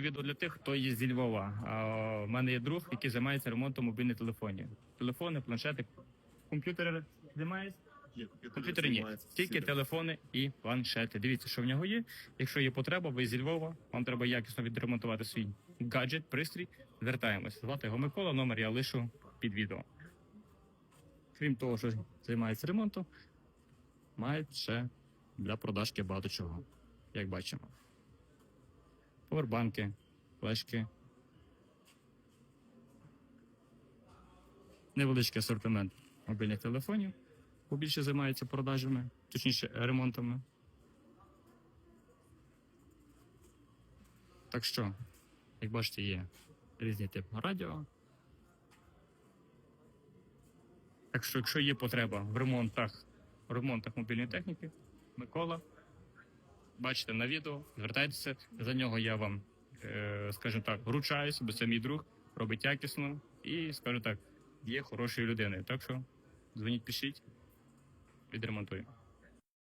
Відео для тих, хто є зі Львова. А, У мене є друг, який займається ремонтом мобільних телефонів. Телефони, планшети, комп'ютери займається? Комп'ютери ні. Тільки телефони і планшети. Дивіться, що в нього є. Якщо є потреба, ви зі Львова, вам треба якісно відремонтувати свій гаджет, пристрій. Звертаємось. Звати його Микола, номер я лишу під відео. Крім того, що займається ремонтом, має ще для продажки багато чого, як бачимо. Повербанки, флешки. Невеличкий асортимент мобільних телефонів. Побільше займається продажами, точніше ремонтами. Так що, як бачите, є різні типи радіо. Так що, якщо є потреба в ремонтах, в ремонтах мобільної техніки, Микола, бачите на відео, звертайтеся. За нього я вам, е, скажімо так, ручаюся, бо це мій друг, робить якісно і, скажу так, є хорошою людиною. Так що дзвоніть, пишіть, відремонтуємо.